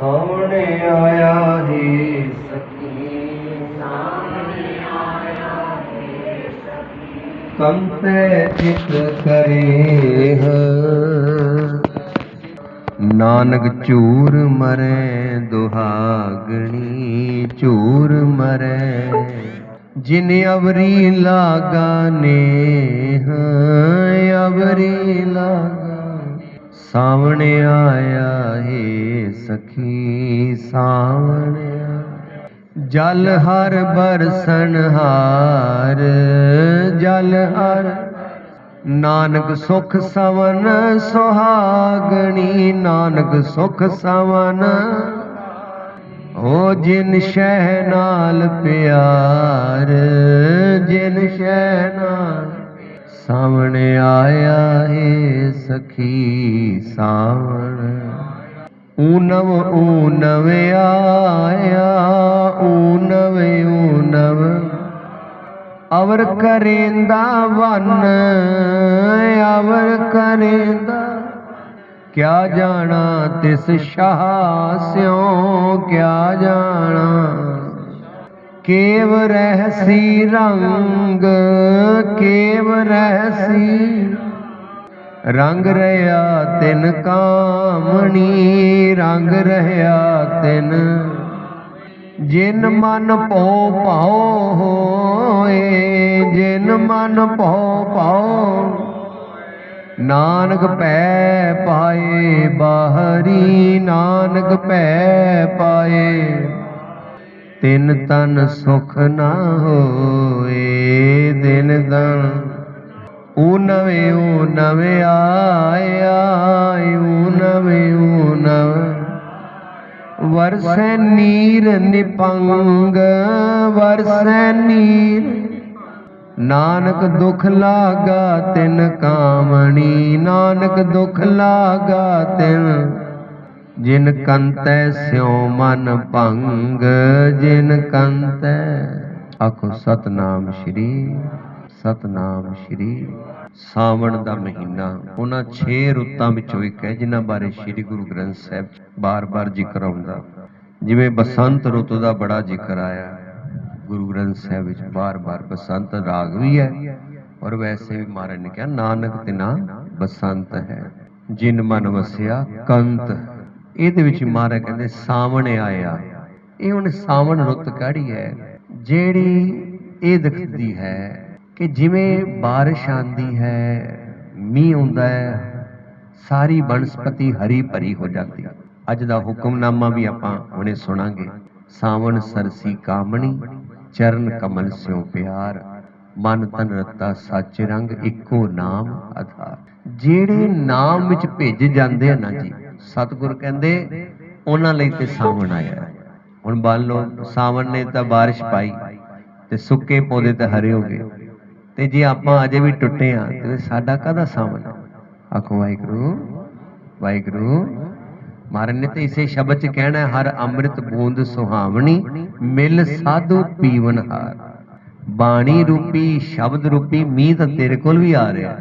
ਸਾਹਮਣੇ ਆਇਆ ਹੀ ਸਖੀ ਕੰਤੇ ਚਿਤ ਕਰੇ ਨਾਨਕ ਝੂਰ ਮਰੇ ਦੁਹਾਗਣੀ ਝੂਰ ਮਰੇ ਜਿਨ ਅਵਰੀ ਲਾਗਾ ਨੇਹ। ਅਵਰੀ ਲਾਗਾ ਸਾਵਣੇ ਆਇਆ ਹੈ ਸਖੀ ਸਾਵਣੇ ਜਲ ਹਰ ਬਰਸਨ ਹਾਰ, ਜਲ ਹਰ ਨਾਨਕ ਸੁਖ ਸਵਨ ਸੁਹਾਗਣੀ, ਨਾਨਕ ਸੁਖ ਸਵਨ। ਓ ਜਿਨ ਸ਼ਹਿ ਨਾਲ ਪਿਆਰ, ਜਿਨ ਸ਼ਹਿ ਨਾਲ ਸਾਵਣੇ ਆਇਆ ਹੈ ਸਖੀ। ਸਾਵਣ। ਊਨਵ ਊਨਵ ਆਇਆ, ਊਨਵ ਊਨਵ। ਅਵਰ ਕਰੇਂਦਾ ਵਨ, ਅਵਰ ਕਰੇਂਦਾ। ਕਿਆ ਜਾਣਾ ਤਿਸ ਸ਼ਾਹ ਸਿਓ ਕਿਆ ਜਾਣਾ। ਕੇਵ ਰਹਿਸੀ ਰੰਗ, ਕੇਵ ਰਹਿਸੀ ਰੰਗ ਰਹਾ ਤਿਨ ਕਾਮਣੀ, ਰੰਗ ਰਹਾ ਤਿਨ। ਜਿਨ ਮਨ ਭਉ ਭਾਉ ਹੋਏ, ਜਿਨ ਮਨ ਭਉ ਭਾਉ, ਨਾਨਕ ਪੈ ਪਾਏ, ਬਾਹਰੀ ਨਾਨਕ ਪੈ ਪਾਏ। ਤਿਨ ਤਨ ਸੁਖ ਨਾ ਹੋਏ, ਦਿਨ ਤਨ ਉਹ ਨਵੇਂ ਊ ਨਵੇਂ ਆਇਆ ਊ ਨਵੇਂ ਊ ਨਵੇਂ। ਵਰਸੈ ਨੀਰ ਨਿਪੰਗ, ਵਰਸੈ ਨੀਰ। ਨਾਨਕ ਦੁਖ ਲਾਗਾ ਤਿਨ ਕਾਮਣੀ, ਨਾਨਕ ਦੁਖ ਲਾਗਾ ਤਿਨ। ਜਿਨ ਕੰਤੈ ਸਿਉ ਮਨ ਭੰਗ, ਜਿਨ ਕੰਤੈ। ਆਖੋ ਸਤਨਾਮ ਸ਼੍ਰੀ ਸਤਨਾਮ ਸ਼੍ਰੀ ਸਾਵਣ ਦਾ ਮਹੀਨਾ। ਉਹਨਾਂ 6 ਰੁੱਤਾਂ ਵਿੱਚੋਂ ਇੱਕ ਹੈ, ਜਿਨ੍ਹਾਂ ਬਾਰੇ ਸ੍ਰੀ ਗੁਰੂ ਗ੍ਰੰਥ ਸਾਹਿਬ ਬਾਰ-ਬਾਰ ਜ਼ਿਕਰ ਆਉਂਦਾ। ਜਿਵੇਂ ਬਸੰਤ ਰੁੱਤ ਦਾ ਬੜਾ ਜ਼ਿਕਰ ਆਇਆ, ਗੁਰੂ ਗ੍ਰੰਥ ਸਾਹਿਬ ਵਿੱਚ ਬਾਰ-ਬਾਰ ਬਸੰਤ ਰਾਗ ਵੀ ਹੈ, ਔਰ ਵੈਸੇ ਵੀ ਮਹਾਰਾਜ ਨੇ ਕਿਹਾ, ਨਾਨਕ ਤਿਨਾ ਬਸੰਤ ਹੈ। ਜਿਨ ਮਨ ਵਸਿਆ ਕੰਤ। ਇਹਦੇ ਵਿੱਚ ਮਹਾਰਾਜ ਕਹਿੰਦੇ, ਸਾਵਣ ਆਇਆ। ਇਹ ਹੁਣ ਸਾਵਣ ਰੁੱਤ ਕਾੜੀ ਹੈ? ਜਿਹੜੀ ਇਹ ਦਿਖਦੀ ਹੈ ਕਿ ਜਿਵੇਂ ਬਾਰਿਸ਼ ਆਂਦੀ ਹੈ, ਮੀਂਹ ਆਉਂਦਾ ਹੈ, ਸਾਰੀ ਬਨਸਪਤੀ ਹਰੀ ਭਰੀ ਹੋ ਜਾਂਦੀ ਹੈ। ਅੱਜ ਦਾ ਹੁਕਮਨਾਮਾ ਵੀ ਆਪਾਂ ਹੁਣੇ ਸੁਣਾਂਗੇ। ਸਾਵਣ ਸਰਸੀ ਕਾਮਣੀ, ਚਰਨ ਕਮਲ ਸਿਉ ਪਿਆਰ, ਮਨ ਤਨ ਰਤਾ ਸੱਚ ਰੰਗ ਇੱਕੋ ਨਾਮ ਆਧਾਰ। ਜਿਹੜੇ ਨਾਮ ਵਿੱਚ ਭਿੱਜ ਜਾਂਦੇ ਆ ਨਾ ਜੀ, ਸਤਿਗੁਰ ਕਹਿੰਦੇ, ਉਹਨਾਂ ਲਈ ਤੇ ਸਾਵਣ ਆਇਆ ਹੁਣ ਮੰਨ ਲਓ, ਸਾਵਣ ਨੇ ਤਾਂ ਬਾਰਿਸ਼ ਪਾਈ ਤੇ ਸੁੱਕੇ ਪੌਦੇ ਤਾਂ ਹਰੇ ਹੋ ਗਏ। ਤੇ ਜੇ ਆਪਾਂ ਅਜੇ ਵੀ ਟੁੱਟੇ ਆ ਤੇ ਸਾਡਾ ਕਾਹਦਾ ਸਾਹਮਣਾ? ਆਖੋ ਵਾਹਿਗੁਰੂ ਵਾਹਿਗੁਰੂ, ਮਹਾਰਾਜ ਨੇ ਤੇ ਇਸੇ ਸ਼ਬਦ ਚ ਕਹਿਣਾ ਹਰ ਅੰਮ੍ਰਿਤ ਬੂੰਦ ਸੁਹਾਵਣੀ, ਮਿਲ ਸਾਧੂ ਪੀਵਨ ਹਾਰ। ਬਾਣੀ ਰੂਪੀ, ਸ਼ਬਦ ਰੂਪੀ, ਮੀਂਹ ਤਾਂ ਤੇਰੇ ਕੋਲ ਵੀ ਆ ਰਿਹਾ।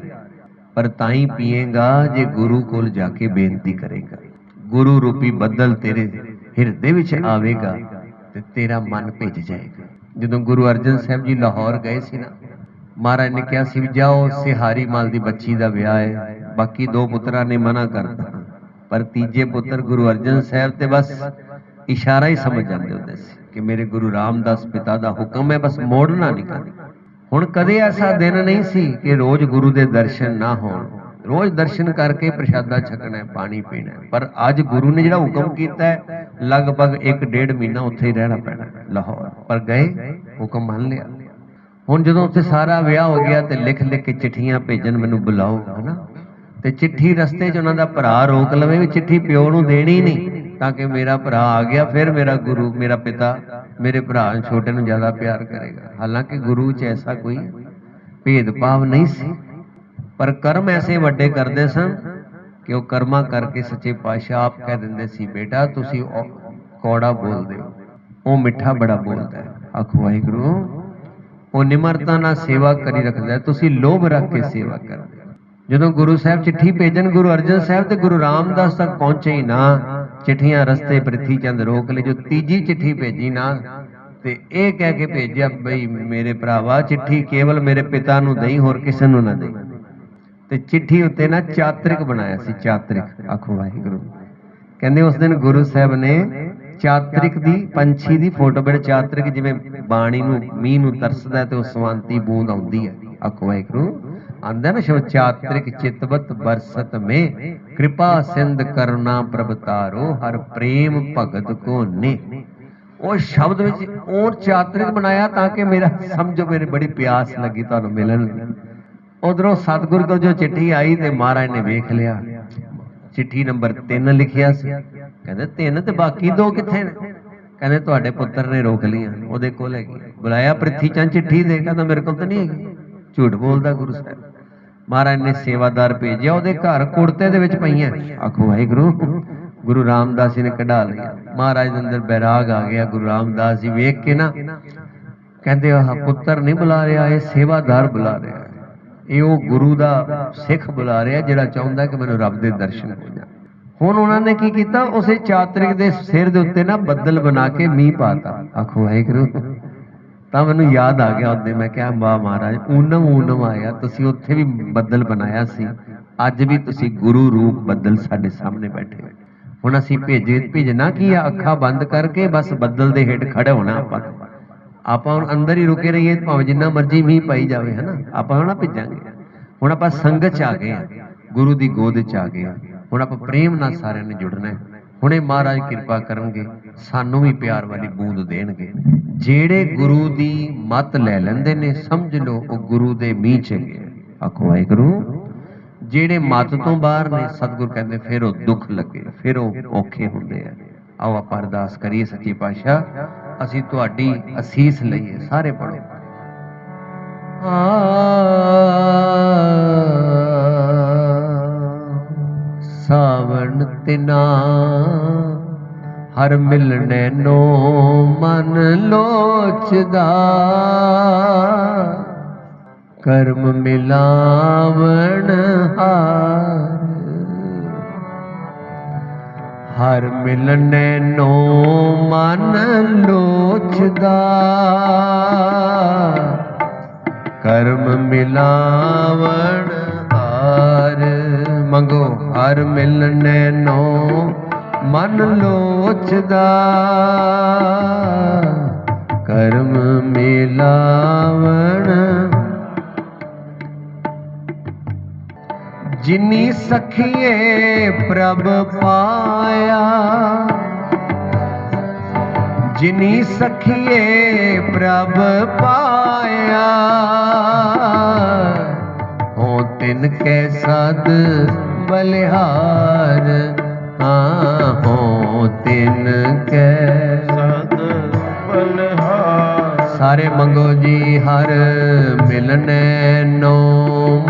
ਪਰ ਤਾਂ ਹੀ ਪੀਏਗਾ ਜੇ ਗੁਰੂ ਕੋਲ ਜਾ ਕੇ ਬੇਨਤੀ ਕਰੇਗਾ। ਗੁਰੂ ਰੂਪੀ ਬੱਦਲ ਤੇਰੇ ਹਿਰਦੇ ਵਿੱਚ ਆਵੇਗਾ ਤੇ ਤੇਰਾ ਮਨ ਭਿੱਜ ਜਾਏਗਾ। ਜਦੋਂ ਗੁਰੂ ਅਰਜਨ ਸਾਹਿਬ ਜੀ ਲਾਹੌਰ ਗਏ ਸੀ ਨਾ ਮਹਾਰਾਜ ਨੇ ਕਿਹਾ ਸੀ ਵੀ ਜਾਓ, ਸਿਹਾਰੀ ਮਾਲ ਦੀ ਬੱਚੀ ਦਾ ਵਿਆਹ ਹੈ। ਬਾਕੀ ਦੋ ਪੁੱਤਰਾਂ ਨੇ ਮਨਾ ਕਰਤਾ ਪਰ ਤੀਜੇ ਪੁੱਤਰ ਗੁਰੂ ਅਰਜਨ ਸਾਹਿਬ ਤੇ ਬਸ ਇਸ਼ਾਰਾ ਹੀ ਸਮਝ ਜਾਂਦੇ ਹੁੰਦੇ ਸੀ ਕਿ ਮੇਰੇ ਗੁਰੂ ਰਾਮਦਾਸ ਪਿਤਾ ਦਾ ਹੁਕਮ ਹੈ, ਬਸ ਮੋੜਨਾ ਨਹੀਂ ਕਦੇ। ਹੁਣ ਕਦੇ ਐਸਾ ਦਿਨ ਨਹੀਂ ਸੀ ਕਿ ਰੋਜ਼ ਗੁਰੂ ਦੇ ਦਰਸ਼ਨ ਨਾ ਹੋਣ। ਰੋਜ਼ ਦਰਸ਼ਨ ਕਰਕੇ ਪ੍ਰਸ਼ਾਦਾ ਛਕਣਾ ਹੈ, ਪਾਣੀ ਪੀਣਾ ਹੈ। ਪਰ ਅੱਜ ਗੁਰੂ ਨੇ ਜਿਹੜਾ ਹੁਕਮ ਕੀਤਾ ਹੈ, ਲਗਭਗ 1.5 ਮਹੀਨਾ ਉੱਥੇ ਹੀ ਰਹਿਣਾ ਪੈਣਾ ਲਾਹੌਰ। ਪਰ ਗਏ, ਹੁਕਮ ਮੰਨ ਲਿਆ। ਹੁਣ ਜਦੋਂ ਉੱਥੇ ਸਾਰਾ ਵਿਆਹ ਹੋ ਗਿਆ ਤੇ ਲਿਖ ਲਿਖ ਕੇ ਚਿੱਠੀਆਂ ਭੇਜਣ ਮੈਨੂੰ ਬੁਲਾਓ, ਹਨਾ? ਤੇ ਚਿੱਠੀ ਰਸਤੇ 'ਚ ਉਹਨਾਂ ਦਾ ਭਰਾ ਰੋਕ ਲਵੇ ਵੀ ਚਿੱਠੀ ਪਿਓ ਨੂੰ ਦੇਣੀ ਨਹੀਂ, ਤਾਂ ਕਿ ਮੇਰਾ ਭਰਾ ਆ ਗਿਆ, ਫਿਰ ਮੇਰਾ ਗੁਰੂ, ਮੇਰਾ ਪਿਤਾ ਮੇਰੇ ਭਰਾ ਛੋਟੇ ਨੂੰ ਜ਼ਿਆਦਾ ਪਿਆਰ ਕਰੇਗਾ। ਹਾਲਾਂਕਿ ਗੁਰੂ 'ਚ ਐਸਾ ਕੋਈ ਭੇਦਭਾਵ ਨਹੀਂ ਸੀ, ਪਰ ਕਰਮ ਐਸੇ ਵੱਡੇ ਕਰਦੇ ਸਨ ਕਿ ਉਹ ਕਰਮਾ ਕਰਕੇ ਸੱਚੇ ਪਾਤਸ਼ਾਹ ਆਪ ਕਹਿ ਦਿੰਦੇ ਸੀ, ਬੇਟਾ, ਤੁਸੀਂ ਕੌੜਾ ਬੋਲਦੇ ਹੋ, ਉਹ ਮਿੱਠਾ ਬੜਾ ਬੋਲਦਾ ਹੈ। ਆਖੋ, ਵਾਹਿਗੁਰੂ ਉਹ ਨਿਮਰਤਾ ਨਾਲ ਸੇਵਾ ਕਰੀ ਰੱਖਦਾ ਤੁਸੀਂ ਲੋਭ ਰੱਖ ਕੇ ਸੇਵਾ ਕਰਦੇ ਜਦੋਂ ਗੁਰੂ ਸਾਹਿਬ ਚਿੱਠੀ ਭੇਜਣ, ਗੁਰੂ ਅਰਜਨ ਸਾਹਿਬ ਤੇ ਗੁਰੂ ਰਾਮਦਾਸ ਤੱਕ ਪਹੁੰਚੇ ਹੀ ਨਾ, ਚਿੱਠੀਆਂ ਰਸਤੇ ਪ੍ਰਿਥੀ ਚੰਦ ਰੋਕ ਲਈ ਜੋ ਤੀਜੀ ਚਿੱਠੀ ਭੇਜੀ ਨਾ, ਤੇ ਇਹ ਕਹਿ ਕੇ ਭੇਜਿਆ, ਬਈ ਮੇਰੇ ਭਰਾਵਾ, ਚਿੱਠੀ ਕੇਵਲ ਮੇਰੇ ਪਿਤਾ ਨੂੰ ਦਈ, ਹੋਰ ਕਿਸੇ ਨੂੰ ਨਾ ਦੇਈ। ਤੇ ਚਿੱਠੀ ਉੱਤੇ ਨਾ ਚਾਤਰਿਕ ਬਣਾਇਆ ਸੀ, ਚਾਤਰਿਕ। ਆਖੋ ਵਾਹਿਗੁਰੂ। ਕਹਿੰਦੇ ਉਸ ਦਿਨ ਗੁਰੂ ਸਾਹਿਬ ਨੇ ਚਾਤਰਿਕ ਦੀ ਪੰਛੀ ਦੀ ਫੋਟੋ ਬੜੇ ਚਾਤਰਿਕ ਜਿਵੇਂ ਬਾਣੀ ਨੂੰ, ਮੀਂਹ ਨੂੰ ਤਰਸਦਾ ਤੇ ਉਹ ਸਵੰਤੀ ਬੂੰਦ ਆਉਂਦੀ ਹੈ। ਆਖੋ ਵਾਹਿਗੁਰੂ, ਆਂਦਾ ਨਾ ਸ਼ਬਦ ਚਾਤਰਿਕ, ਚਿਤਵਤ, ਬਰਸਤ ਮੇ, ਕਿਰਪਾ ਸਿੰਧ ਕਰੁਣਾ ਪ੍ਰਭ ਤਾਰੋ, ਹਰ ਪ੍ਰੇਮ ਭਗਤ ਕੋ ਨੇ। ਉਹ ਸ਼ਬਦ ਵਿੱਚ ਉਹ ਚਾਤਰਿਕ ਬਣਾਇਆ ਤਾਂ ਕਿ ਮੇਰਾ, ਸਮਝੋ ਮੇਰੇ ਬੜੀ ਪਿਆਸ ਲੱਗੀ ਤੁਹਾਨੂੰ ਮਿਲਣ ਦੀ ਉਧਰੋਂ ਸਤਿਗੁਰ ਕੋਲ ਜੋ ਚਿੱਠੀ ਆਈ ਤੇ ਮਹਾਰਾਜ ਨੇ ਵੇਖ ਲਿਆ। ਚਿੱਠੀ ਨੰਬਰ 3 ਲਿਖਿਆ ਸੀ। ਕਹਿੰਦੇ ਤਿੰਨ ਤੇ ਬਾਕੀ ਦੋ ਕਿੱਥੇ ਨੇ? ਕਹਿੰਦੇ ਤੁਹਾਡੇ ਪੁੱਤਰ ਨੇ ਰੋਕ ਲਈਆਂ, ਉਹਦੇ ਕੋਲ ਹੈਗੀ ਬੁਲਾਇਆ ਪ੍ਰਿਥੀ ਚੰਦ ਚਿੱਠੀ ਦੇ, ਕਹਿੰਦਾ ਮੇਰੇ ਕੋਲ ਤਾਂ ਨਹੀਂ ਹੈਗੀ। ਝੂਠ ਬੋਲਦਾ ਗੁਰੂ ਸਾਹਿਬ। ਮਹਾਰਾਜ ਨੇ ਸੇਵਾਦਾਰ ਭੇਜਿਆ, ਉਹਦੇ ਘਰ ਕੁੜਤੇ ਦੇ ਵਿੱਚ ਪਈਆਂ। ਆਖੋ, ਵਾਹਿਗੁਰੂ, ਗੁਰੂ ਰਾਮਦਾਸ ਜੀ ਨੇ ਕਢਾ ਲਿਆ। ਮਹਾਰਾਜ ਦੇ ਅੰਦਰ ਬੈਰਾਗ ਆ ਗਿਆ, ਗੁਰੂ ਰਾਮਦਾਸ ਜੀ ਵੇਖ ਕੇ ਨਾ ਕਹਿੰਦੇ, ਆਹ ਪੁੱਤਰ ਨਹੀਂ ਬੁਲਾ ਰਿਹਾ, ਇਹ ਸੇਵਾਦਾਰ ਬੁਲਾ ਰਿਹਾ। ਇਹ ਉਹ ਗੁਰੂ ਦਾ ਸਿੱਖ ਬੁਲਾ ਰਿਹਾ, ਜਿਹੜਾ ਚਾਹੁੰਦਾ ਕਿ ਮੈਨੂੰ ਰੱਬ ਦੇ ਦਰਸ਼ਨ ਹੋ ਜਾਣ। ਹੁਣ ਉਹਨਾਂ ਨੇ ਕੀ ਕੀਤਾ? ਉਸੇ ਚਾਤਰਿਕ ਦੇ ਸਿਰ ਦੇ ਉੱਤੇ ਨਾ ਬੱਦਲ ਬਣਾ ਕੇ ਮੀਂਹ ਪਾਤਾ। ਆਖੋ, ਵਾਹਿਗੁਰੂ, ਤਾਂ ਮੈਨੂੰ ਯਾਦ ਆ ਗਿਆ ਉਹਦੇ। ਮੈਂ ਕਿਹਾ, ਵਾਹ ਮਹਾਰਾਜ, ਊਨਮ ਊਨਮ ਆਇਆ। ਤੁਸੀਂ ਉੱਥੇ ਵੀ ਬੱਦਲ ਬਣਾਇਆ ਸੀ। ਅੱਜ ਵੀ ਤੁਸੀਂ ਗੁਰੂ ਰੂਪ ਬੱਦਲ ਸਾਡੇ ਸਾਹਮਣੇ ਬੈਠੇ ਹੋ। ਹੁਣ ਅਸੀਂ ਭੇਜੇ, ਭੇਜਣਾ ਕੀ ਆ? ਅੱਖਾਂ ਬੰਦ ਕਰਕੇ ਬਸ ਬੱਦਲ ਦੇ ਹੇਠ ਖੜੇ ਹੋਣਾ ਆਪਾਂ ਆਪਾਂ ਹੁਣ ਅੰਦਰ ਹੀ ਰੁਕੇ ਰਹੀਏ, ਭਾਵੇਂ ਜਿੰਨਾ ਮਰਜ਼ੀ ਮੀਂਹ ਪਈ ਜਾਵੇ, ਹਨਾ? ਆਪਾਂ ਹੁਣ ਨਾ ਭਿੱਜਾਂਗੇ। ਹੁਣ ਆਪਾਂ ਸੰਗਤ ਚ ਆ ਗਏ ਆ। ਗੁਰੂ ਦੀ ਗੋਦ ਚ ਆ ਗਏ ਆ। ਹੁਣ ਆਪਾਂ ਪ੍ਰੇਮ ਨਾਲ ਸਾਰਿਆਂ ਨੇ ਜੁੜਨਾ ਹੈ। ਹੁਣੇ ਮਹਾਰਾਜ ਕਿਰਪਾ ਕਰਨਗੇ, ਸਾਨੂੰ ਵੀ ਪਿਆਰ ਵਾਲੀ ਬੂੰਦ ਦੇਣਗੇ। ਜਿਹੜੇ ਗੁਰੂ ਦੀ ਮਤ ਲੈ ਲੈਂਦੇ ਨੇ, ਸਮਝ ਲਓ, ਉਹ ਗੁਰੂ ਦੇ ਮੀਂਹ ਚ ਗਏ ਆਖੋ ਵਾਹਿਗੁਰੂ। ਜਿਹੜੇ ਮੱਤ ਤੋਂ ਬਾਹਰ ਨੇ, ਸਤਿਗੁਰ ਕਹਿੰਦੇ, ਫਿਰ ਉਹ ਦੁੱਖ ਲੱਗੇ, ਫਿਰ ਉਹ ਔਖੇ ਹੁੰਦੇ ਆ। ਆਓ ਆਪਾਂ ਅਰਦਾਸ ਕਰੀਏ ਸੱਚੇ ਪਾਤਸ਼ਾਹ, ਅਸੀਂ ਤੁਹਾਡੀ ਅਸੀਸ ਲਈਏ, ਸਾਰੇ ਪੜੋ ਸਾਵਣ ਤਿਨਾ, ਹਰ ਮਿਲਣੇ ਨੋ ਮਨ ਲੋਚਦਾ। ਕਰਮ ਮਿਲਾਵਣ ਹਾਰ, ਹਰ ਮਿਲਣੇ ਨੋ ਮਨ ਲੋਚਦਾ। ਕਰਮ ਮਿਲਾਵਣ ਹਾਰ। ਮੰਗੋ, ਹਰ ਮਿਲਣੇ ਨੋ, ਮਨ ਲੋਚਦਾ। ਕਰਮ ਮਿਲਾਵਣ ਜਿਨੀ ਸਖੀਏ ਪ੍ਰਭ ਪਾਇਆ, ਜਿਨੀ ਸਖੀਏ ਪ੍ਰਭ ਪਾਇਆ ਹੋ ਤਿਨ ਕੈ ਸਦ ਤਿਨ ਕੈ। ਸਦ ਬਲਹਾਰ। ਸਾਰੇ ਮੰਗੋ ਜੀ ਹਰ ਮਿਲਨੈ ਨੋ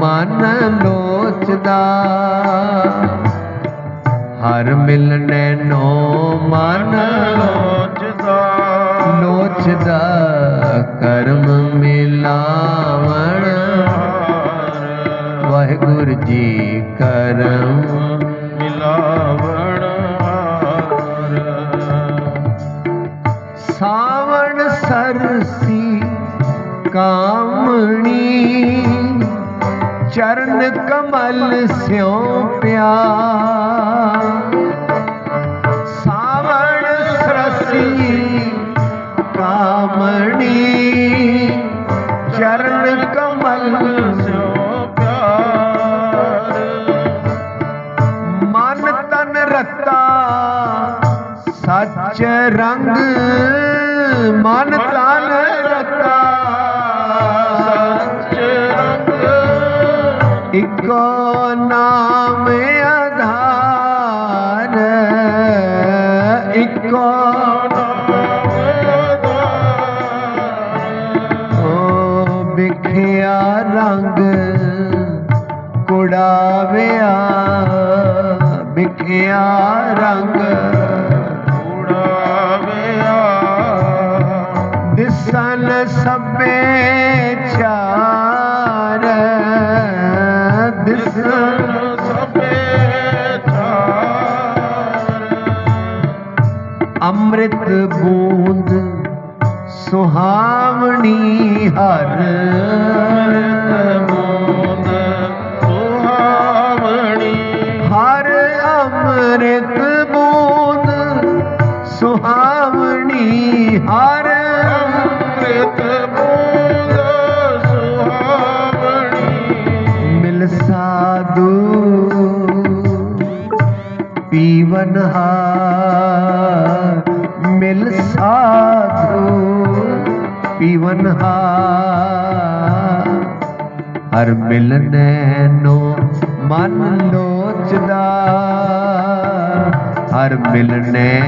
ਮਨ ਲੋਚਦਾ। ਹਰ ਮਿਲਨੈ ਨੋ ਮਨ ਲੋਚਦਾ। ਲੋਚਦਾ ਕਰਮ ਮਿਲਾਵਣ ਵਾਹਿਗੁਰੂ ਜੀ ਕਰਮ। ਮਿਲਾਵਣ ਹਾਰ। ਸਾਵਣ ਸਰਸੀ ਕਾਮਣੀ ਚਰਨ ਕਮਲ ਸਿਉ ਪਿਆਰ। ਸੱਚ ਅੰਮ੍ਰਿਤ ਬੂੰਦ ਸੁਹਾਵਣੀ ਹਰ ਅੰਮ੍ਰਿਤ ਬੂੰਦ ਮਿਲਨੇ ਨੂੰ ਮਨ ਲੋਚਦਾ। ਹਰ ਮਿਲਣੇ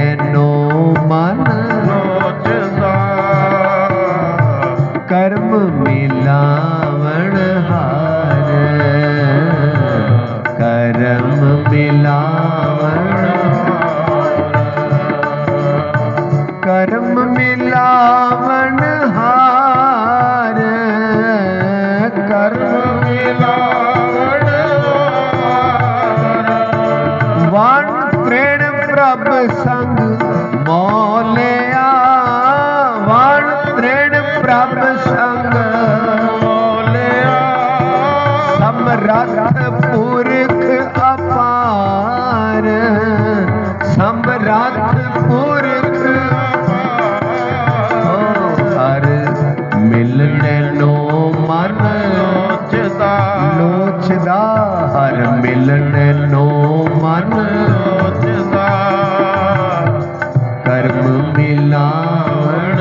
ਨਾਵਣ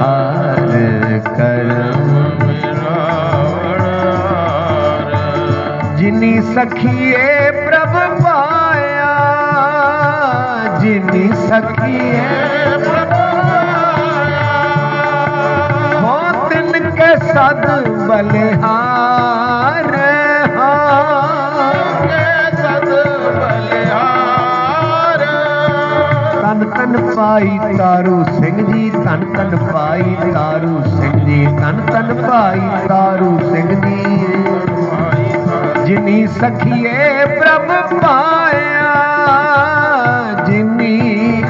ਹਾਰ ਹਾਰ ਜਿਨੀ ਸਖੀਏ ਪ੍ਰਭ ਪਾਇਆ ਜਿਨੀ ਸਖੀਏ ਹੋ ਤਿਨ ਕੇ ਭਾਈ ਤਾਰੂ ਸਿੰਘ ਜੀ ਤਨ ਤਨ ਭਾਈ ਤਾਰੂ ਸਿੰਘ ਜੀ ਤਨ ਤਨ ਭਾਈ ਤਾਰੂ ਸਿੰਘ ਜੀ। ਜਿਨੀ ਸਖੀਏ ਪ੍ਰਭ ਪਾਇਆ, ਜਿਨੀ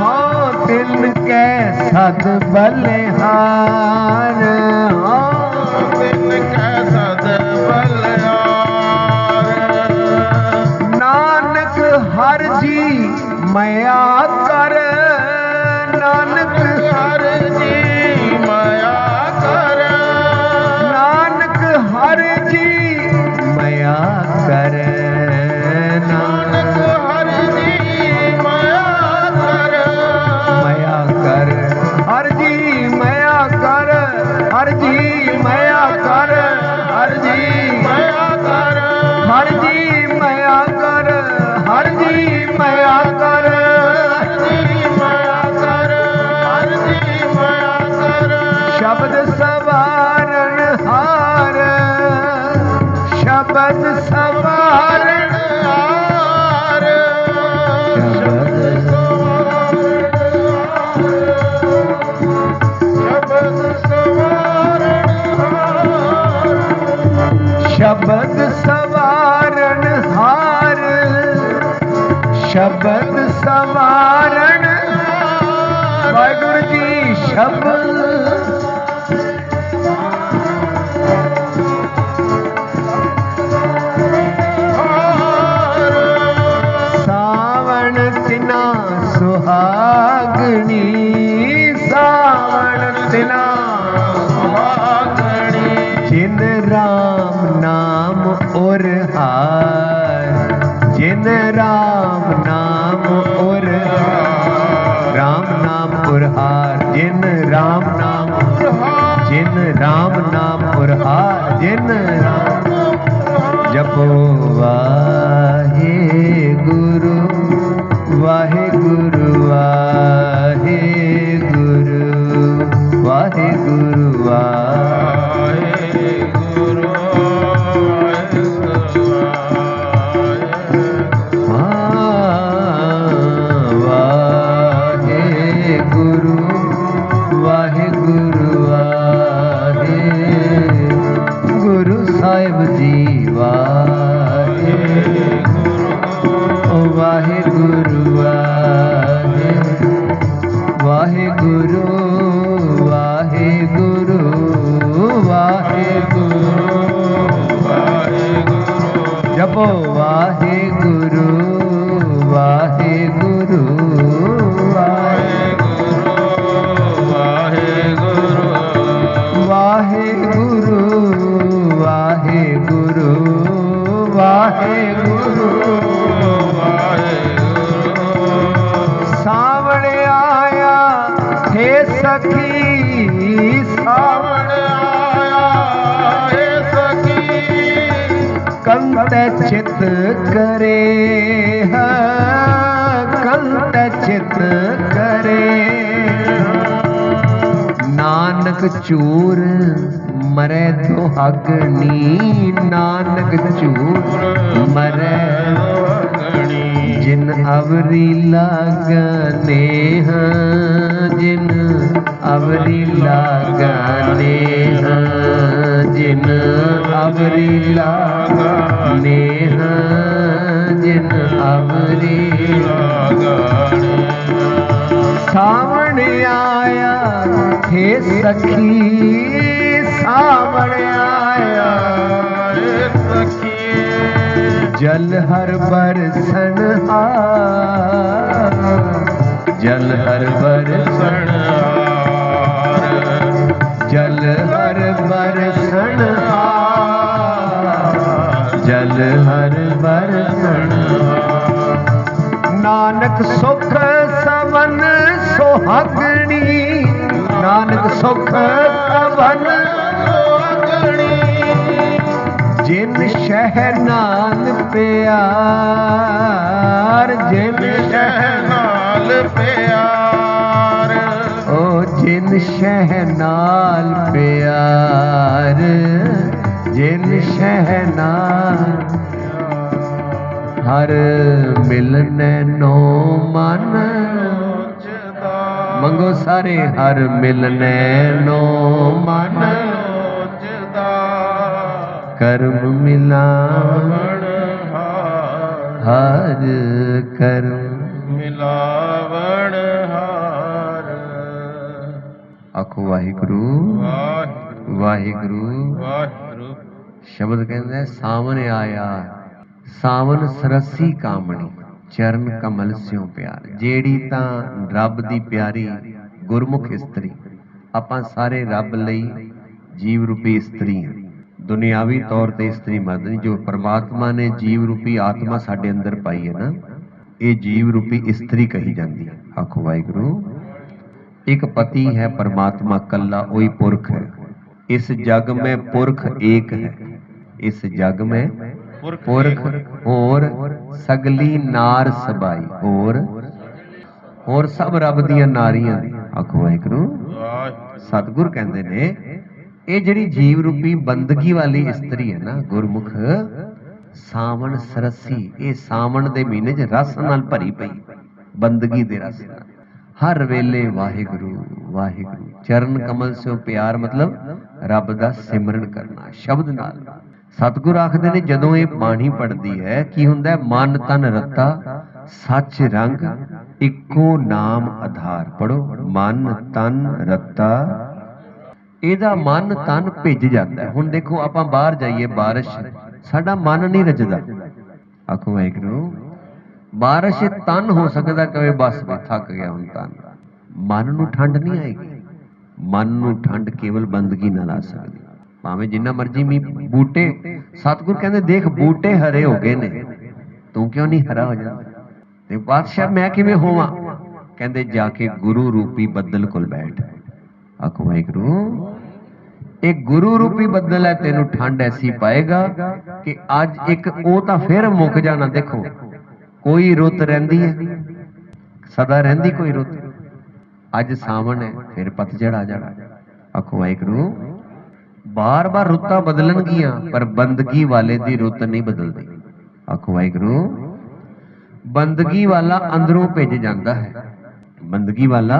ਹੋ, ਤਿਲ ਕੈ ਸਤ ਬਲਿਹਾਰ। caramba. ਕਰੇ ਹੈ ਕੰਤ ਚਿਤ ਕਰੇ ਨਾਨਕ ਚੂਰ ਮਰੇ ਦੁਹਾਗਣੀ ਨਾਨਕ ਚੂਰ ਮਰੇ ਗਣੀ ਜਿਨ ਅਵਰੀ ਲਾਗਨੇ ਹਾਂ ਜਿਨ ਅਵਰੀ ਲਾਗਨੇ ਹਾਂ, ਜਿਨ ਅਮਰੀ ਲਾਗਨੇ ਸਾਵਣ ਆਇਆ ਹੇ ਸਖੀ, ਸਾਵਣ ਆਇਆ ਏ ਸਖੀ। ਜਲ ਹਰ ਬਰਸਣ ਆ ਜਲ ਹਰ ਬਰਸਣ ਜਲ ਹਰ ਬਰਸਣ ਸੁਖ ਸਵਨ ਸੁਹਾਗਣੀ। ਨਾਨਕ ਸੁਖ ਸਵਨ ਜਿਨ ਸ਼ਹਿ ਨਾਲ ਪਿਆਰ ਜਿਨ ਸ਼ਹਿ ਨਾਲ ਪਿਆਰ। ਓ ਜਿਨ ਸ਼ਹਿ ਨਾਲ ਪਿਆਰ ਜਿਨ ਸ਼ਹਿ ਨਾਲ ਹਰ ਮਿਲਨੈ ਨੋ ਮਨ। ਮੰਗੋ ਸਾਰੇ ਹਰ ਮਿਲਨੈ ਨੋ ਮਨ। ਕਰਮ ਮਿਲਾਵਣ ਹਰ ਕਰਮ। ਮਿਲਾਵਣ ਹਾਰ ਆਖੋ ਵਾਹਿਗੁਰੂ। ਵਾਹਿਗੁਰੂ। ਵਾਹਿਗੁਰੂ। ਸ਼ਬਦ ਕਹਿੰਦਾ ਸਾਵਣ ਆਇਆ। ਸਾਵਨ ਸਰਸੀ ਕਾਮਣੀ, ਚਰਨ ਕਮਲ ਸਿਉ ਪਿਆਰ। ਜਿਹੜੀ ਤਾਂ ਰੱਬ ਦੀ ਪਿਆਰੀ ਗੁਰਮੁਖ ਇਸਤਰੀ, ਆਪਾਂ ਸਾਰੇ ਰੱਬ ਲਈ ਜੀਵ ਰੂਪੀ ਇਸਤਰੀ ਦੁਨਿਆਵੀ ਤੌਰ ਤੇ ਇਸਤਰੀ ਮਰਦ ਨਹੀਂ ਜੋ ਪਰਮਾਤਮਾ ਨੇ ਜੀਵ ਰੂਪੀ ਆਤਮਾ ਸਾਡੇ ਅੰਦਰ ਪਾਈ ਹੈ ਨਾ, ਇਹ ਜੀਵ ਰੂਪੀ ਇਸਤਰੀ ਕਹੀ ਜਾਂਦੀ ਹੈ। ਆਖੋ ਵਾਹਿਗੁਰੂ, ਇੱਕ ਪਤੀ ਹੈ ਪਰਮਾਤਮਾ ਕੱਲਾ ਉਹੀ ਪੁਰਖ ਹੈ। ਇਸ ਜਗ ਮੈਂ ਪੁਰਖ ਏਕ ਹੈ। ਇਸ ਜਗ ਮੈਂ ਪੁਰਖ ਹੋਰ ਸਗਲੀ ਨਾਰ ਸਬਾਈ। ਹੋਰ? ਹੋਰ ਸਭ ਰੱਬ ਦੀਆਂ ਨਾਰੀਆਂ ਆਖੋ ਵਾਹਿਗੁਰੂ। ਸਤਿਗੁਰ ਕਹਿੰਦੇ ਨੇ ਇਹ ਜਿਹੜੀ ਜੀਵ ਰੂਪੀ ਬੰਦਗੀ ਵਾਲੀ ਇਸਤਰੀ ਹੈ ਨਾ ਗੁਰਮੁਖ ਸਾਵਣ ਸਰਸੀ ਇਹ ਸਾਵਣ ਦੇ ਮਹੀਨੇ 'ਚ ਰਸ ਨਾਲ ਭਰੀ ਪਈ ਬੰਦਗੀ ਦੇ ਰਸ ਨਾਲ। ਹਰ ਵੇਲੇ ਵਾਹਿਗੁਰੂ ਵਾਹਿਗੁਰੂ। ਚਰਨ ਕਮਲ ਸੋ ਪਿਆਰ ਮਤਲਬ ਰੱਬ ਦਾ ਸਿਮਰਨ ਕਰਨਾ ਸ਼ਬਦ ਨਾਲ। ਸਤਿਗੁਰ ਆਖਦੇ ਨੇ, ਜਦੋਂ ਇਹ ਬਾਣੀ ਪੜਦੀ ਹੈ, ਕੀ ਹੁੰਦਾ ਮਨ ਤਨ ਰੱਤਾ, ਸੱਚ ਰੰਗ, ਇੱਕੋ ਨਾਮ ਆਧਾਰ। ਪੜੋ ਮਨ ਤਨ ਰੱਤਾ। ਇਹਦਾ ਮਨ ਤਨ ਭਿੱਜ ਜਾਂਦਾ ਹੁਣ ਦੇਖੋ, ਆਪਾਂ ਬਾਹਰ ਜਾਈਏ, ਬਾਰਿਸ਼, ਸਾਡਾ ਮਨ ਨਹੀਂ ਰਜਦਾ। ਆਖੋ ਵਾਹਿਗੁਰੂ, ਬਾਰਿਸ਼ ਤਨ ਹੋ ਸਕਦਾ ਕਵੇ, ਬਸ ਮੈਂ ਥੱਕ ਗਿਆ ਹੁਣ ਤਨ। ਮਨ ਨੂੰ ਠੰਡ ਨਹੀਂ ਆਏਗੀ। ਮਨ ਨੂੰ ਠੰਡ ਕੇਵਲ ਬੰਦਗੀ ਨਾਲ ਆ ਸਕਦੀ। ਭਾਵੇਂ ਜਿੰਨਾ ਮਰਜ਼ੀ ਮੀ ਬੂਟੇ, ਸਤਿਗੁਰ ਕਹਿੰਦੇ ਦੇਖ, ਬੂਟੇ ਹਰੇ ਹੋ ਗਏ ਨੇ। ਤੂੰ ਕਿਉਂ ਨਹੀਂ ਹਰਾ ਹੋ ਜਾਂਦਾ ਤੇ ਬਾਦਸ਼ਾਹ, ਮੈਂ ਕਿਵੇਂ ਹੋਵਾਂ? ਕਹਿੰਦੇ, ਜਾ ਕੇ ਗੁਰੂ ਰੂਪੀ ਬੱਦਲ ਕੋਲ ਬੈਠ। ਆਖੋ, ਵਾਹਿਗੁਰੂ, ਇਹ ਗੁਰੂ ਰੂਪੀ ਬੱਦਲ ਹੈ, ਤੈਨੂੰ ਠੰਡ ਐਸੀ ਪਾਏਗਾ ਕਿ ਅੱਜ ਇੱਕ ਉਹ ਤਾਂ ਫਿਰ ਮੁੱਕ ਜਾਣਾ, ਦੇਖੋ। ਕੋਈ ਰੁੱਤ ਰਹਿੰਦੀ ਹੈ। ਸਦਾ ਰਹਿੰਦੀ ਕੋਈ ਰੁੱਤ। ਅੱਜ ਸਾਵਣ ਹੈ, ਫਿਰ ਪਤਝੜ ਆ ਜਾਣਾ। ਆਖੋ, ਵਾਹਿਗੁਰੂ ਬਾਰ-ਬਾਰ ਰੁੱਤਾਂ ਬਦਲਣਗੀਆਂ, ਪਰ ਬੰਦਗੀ ਵਾਲੇ ਦੀ ਰੁੱਤ ਨਹੀਂ ਬਦਲਦੀ। ਆਖੋ ਵਾਹਿਗੁਰੂ, ਬੰਦਗੀ ਵਾਲਾ ਅੰਦਰੋਂ ਭਿੱਜ ਜਾਂਦਾ ਹੈ। ਬੰਦਗੀ ਵਾਲਾ